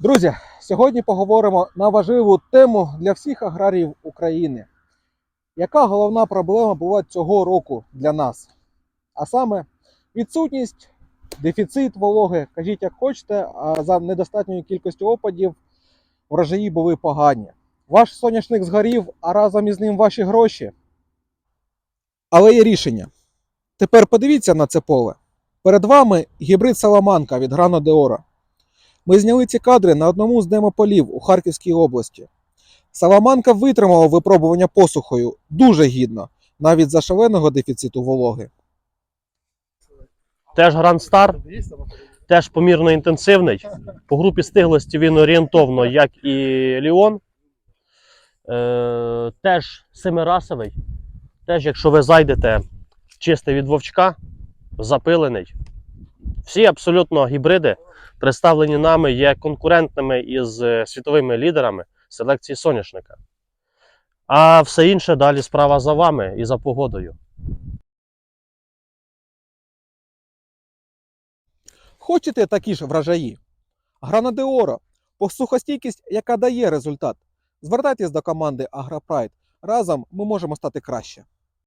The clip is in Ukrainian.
Друзі, сьогодні поговоримо на важливу тему для всіх аграріїв України. Яка головна проблема була цього року для нас? А саме відсутність, дефіцит вологи, кажіть як хочете, а за недостатньою кількістю опадів врожаї були погані. Ваш соняшник згорів, а разом із ним ваші гроші. Але є рішення. Тепер подивіться на це поле. Перед вами гібрид Саламанка від Грано Деора. Ми зняли ці кадри на одному з демополів у Харківській області. Саламанка витримала випробування посухою дуже гідно, навіть за шаленого дефіциту вологи. Теж Grand Star, теж помірно інтенсивний. По групі стиглості він орієнтовно, як і Ліон. Е, теж семирасовий. Теж, якщо ви зайдете чистий від вовчка, запилений. Всі абсолютно гібриди, представлені нами, є конкурентними із е, світовими лідерами селекції соняшника. А все інше далі справа за вами і за погодою. Хочете такі ж врожаї? Гранадеоро посухостійкість, яка дає результат. Звертайтесь до команди AgroPride. Разом ми можемо стати краще.